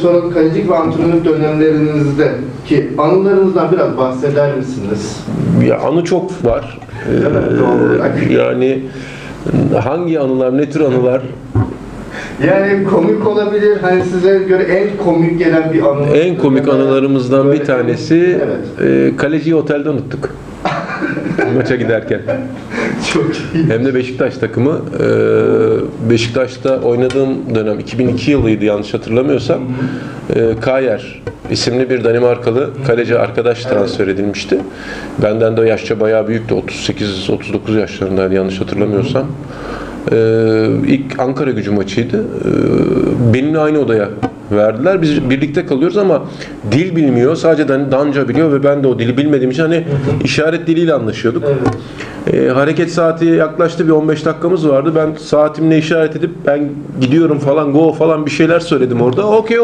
Sonra kalecilik ve antrenörlük dönemlerinizde ki anılarınızdan biraz bahseder misiniz? Ya anı çok var. Ee, yani hangi anılar, ne tür anılar? Yani komik olabilir. Hani size göre en komik gelen bir anı. En komik anılarımızdan Böyle bir tanesi Evet. e, kaleciyi otelde unuttuk. Maça giderken. Çok iyi. Hem de Beşiktaş takımı. e, Beşiktaş'ta oynadığım dönem 2002 yılıydı yanlış hatırlamıyorsam. E, Kayer isimli bir Danimarkalı kaleci arkadaş transfer edilmişti. Benden de yaşça bayağı büyüktü. 38-39 yaşlarındaydı yanlış hatırlamıyorsam. E, ilk Ankara gücü maçıydı. E, benimle aynı odaya verdiler. Biz birlikte kalıyoruz ama dil bilmiyor. Sadece Dan- Danca biliyor ve ben de o dili bilmediğim için hani işaret diliyle anlaşıyorduk. Evet. E, hareket saati yaklaştı bir 15 dakikamız vardı. Ben saatimle işaret edip ben gidiyorum falan go falan bir şeyler söyledim orada. Okey okey